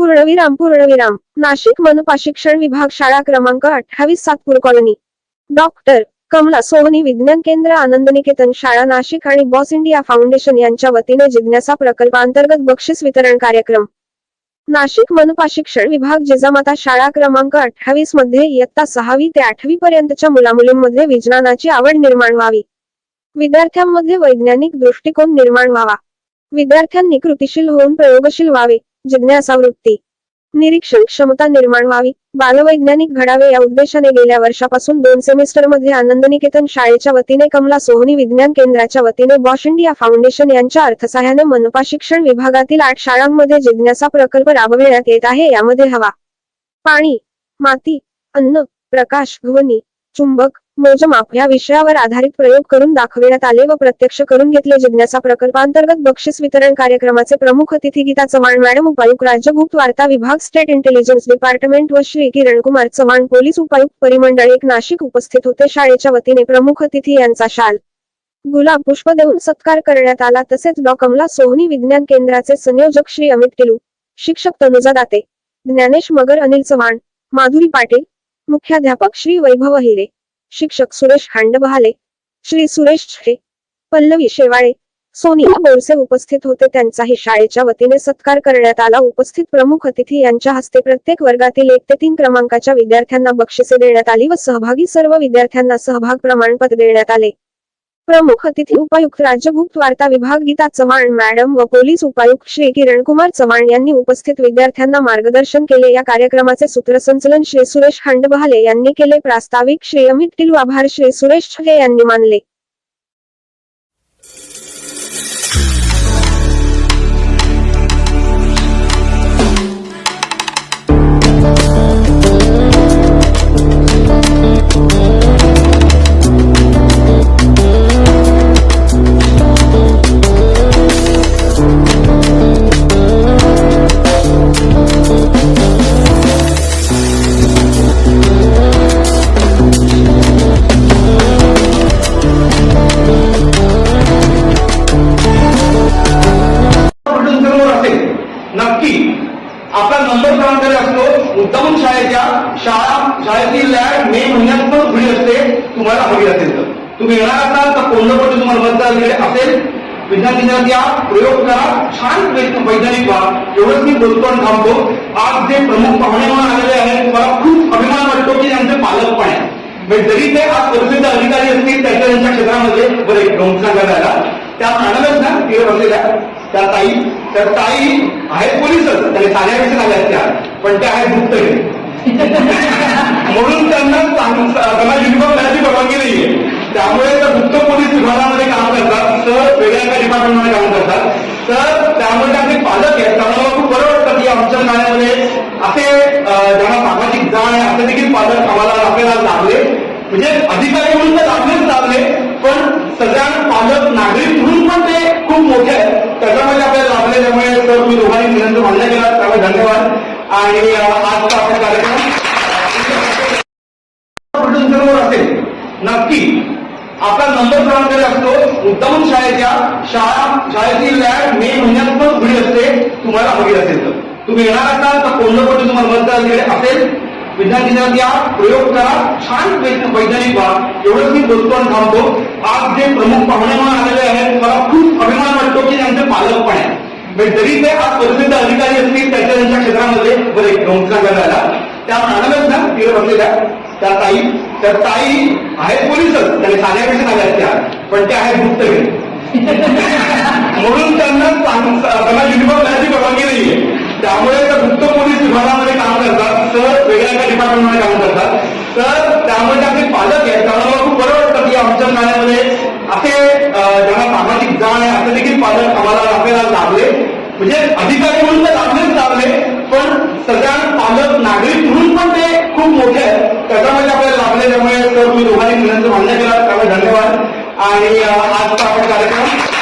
पूर्णविराम पूर्णविराम. नाशिक मनपा शिक्षण विभाग शाळा क्रमांक अठ्ठावीस सातपूर कॉलनी. डॉक्टर कमला सोहनी विज्ञान केंद्र आनंद निकेतन शाळा नाशिक आणि बॉस इंडिया फाउंडेशन यांच्या वतीने जिज्ञासा प्रकल्पांतर्गत बक्षीस वितरण कार्यक्रम. नाशिक मनपा शिक्षण विभाग जिजामाता शाळा क्रमांक अठ्ठावीसमध्ये इयत्ता सहावी ते आठवी पर्यंतच्या मुलामुलींमध्ये विज्ञानाची आवड निर्माण व्हावी. विद्यार्थ्यांमध्ये वैज्ञानिक दृष्टिकोन निर्माण व्हावा. विद्यार्थ्यांनी कृतिशील होऊन प्रयोगशील व्हावे. जिज्ञासा वृत्ती निरीक्षण क्षमता निर्माण व्हावी. बालवैज्ञानिक घडावे या उद्देशाने गेल्या वर्षापासून दोन सेमिस्टरमध्ये आनंदनिकेतन शाळेच्या वतीने कमला सोहनी विज्ञान केंद्राच्या वतीने बॉश इंडिया फाउंडेशन यांच्या अर्थसहाय्याने मनपा शिक्षण विभागातील आठ शाळांमध्ये जिज्ञासा प्रकल्प राबविण्यात येत आहे यामध्ये हवा. पाणी माती अन्न प्रकाश ध्वनी चुंबक मोजमाप या विषयावर आधारित प्रयोग करून दाखविण्यात आले व प्रत्यक्ष करून घेतले. जिज्ञासा प्रकल्पांतर्गत बक्षीस वितरण कार्यक्रमाचे प्रमुख अतिथी गीता चव्हाण मॅडम उपायुक्त राज्य गुप्त वार्ता विभाग स्टेट इंटेलिजन्स डिपार्टमेंट व श्री किरणकुमार चव्हाण पोलीस उपायुक्त परिमंडळ एक नाशिक उपस्थित होते. शाळेच्या वतीने प्रमुख अतिथी यांचा शाल गुलाब पुष्प देऊन सत्कार करण्यात आला. तसेच डॉ. कमला सोहनी विज्ञान केंद्राचे संयोजक श्री अमित टिलू शिक्षक तनुजा दाते ज्ञानेश मगर अनिल चव्हाण माधुरी पाटील मुख्याध्यापक श्री वैभव हिरे शिक्षक सुरेश हांडबहाले श्री सुरेश छे पल्लवी शेवाळे सोनिया बोरसे उपस्थित होते. त्यांचाही शाळेच्या वतीने सत्कार करण्यात आला. उपस्थित प्रमुख अतिथी यांच्या हस्ते प्रत्येक वर्गातील एक ते तीन क्रमांकाच्या विद्यार्थ्यांना बक्षिसे देण्यात आली व सहभागी सर्व विद्यार्थ्यांना सहभाग प्रमाणपत्र देण्यात आले. प्रमुख अतिथी उपायुक्त राज्य गुप्त वार्ता विभाग गीता चव्हाण मॅडम व पोलीस उपायुक्त श्री किरणकुमार चव्हाण यांनी उपस्थित विद्यार्थ्यांना मार्गदर्शन केले. या कार्यक्रमाचे सूत्रसंचलन श्री सुरेश खांडबहाले यांनी केले. प्रास्ताविक श्री अमित टिलू आभार श्री सुरेश छगे यांनी मानले. नक्की. आपला नंबर क्रमांक असतो उत्तम शाळेच्या शाळा शाळेतील लॅब मे महिन्यात पण खुली असते. तुम्हाला हवी असेल तर. तुम्ही येणार असाल तर कोणतं पण तुम्हाला मतदार वगैरे असेल. विज्ञान केंद्रात या. प्रयोग करा. छान वैज्ञानिक व्हा. एवढंच मी बोलतो आणि थांबतो. आज जे प्रमुख पाहुणे म्हणून आलेले आहेत तुम्हाला खूप अभिमान वाटतो की त्यांचे पालक पण आहेत. म्हणजे जरी ते आज परिस्थिती अधिकारी असतील त्यांच्या त्यांच्या क्षेत्रामध्ये बरं एक प्रमुख सांगायला त्या मॅडमच ना क्लिअर असलेल्या त्या ताई त्या ताई आहेत पोलीसच. त्याने साऱ्यापेक्षा झाल्या त्या. पण त्या आहेत गुप्तगिरी म्हणून त्यांना त्यांना युनिफॉर्म घालायची परवानगी नाहीये. त्यामुळे त्या गुप्त पोलीस विभागामध्ये काम करतात. तर वेगळ्या एका डिपार्टमेंटमध्ये काम करतात. तर त्यामुळे त्यांचे पालक आहेत. त्यांना खूप बरं वाटतं की आमच्या शाळेमध्ये असे ज्यांना सामाजिक जाण आहे असे देखील पालक आम्हाला आपल्याला लाभले म्हणजे अधिकारी म्हणून तर लाभलेच लाभले पण सगळ्या पालक नागरिक म्हणून पण ते खूप मोठे आहेत त्याच्यामध्ये आपल्याला लाभले त्यामुळे सर मी दोघांनी निरंतर मान्य केला त्यामुळे धन्यवाद. आणि आजचा आपण कार्यक्रम जरूर असेल नक्की आपला नंबर क्रमांक असतो. मुद्दामून शाळेच्या शाळा शाळेतील लॅब मे महिन्यात पण खुली असते. तुम्हाला हवी असेल तर. तुम्ही येणार असाल तर कोणतं पण तुम्हाला मतदार असेल. विज्ञान केंद्रात या. प्रयोग करा. छान वैज्ञानिक व्हा. एवढंच मी बोलतो आणि थांबतो. आज जे प्रमुख पाहुणे म्हणून आलेले आहेत मला खूप अभिमान वाटतो की त्यांचे पालक पण आहेत. म्हणजे जरी ते आज प्रसिद्ध अधिकारी असतील त्यांच्या त्यांच्या क्षेत्रामध्ये बरे एक करायला त्या मॅडमच ना तिथे बसलेल्या त्या ताई त्या ताई आहेत पोलीसच. त्याने साऱ्यापेक्षा आल्या त्या. पण त्या आहेत गुप्तगिरी म्हणून त्यांना त्यांना युनिफॉर्म घालायची परवानगी नाहीये. त्यामुळे त्या गुप्त पोलीस विभागामध्ये काम करतात. सर वेगळ्या एका डिपार्टमेंटमध्ये काम करतात. तर त्यामुळे आपले पालक आहेत. त्यांना खूप बरं वाटतं की आमच्या शाळेमध्ये असे ज्यांना सामाजिक जाण आहे असे देखील पालक आम्हाला आपल्याला लाभले म्हणजे अधिकारी म्हणून तर लाभलेच लाभले पण सगळ्या पालक नागरिक म्हणून पण ते खूप मोठे आहेत. त्याच्यामध्ये आपल्याला लाभले त्यामुळे सर मी दोघांनी मुलांचं मान्य केला. त्यामुळे धन्यवाद. आणि आज आजचा आपला कार्यक्रम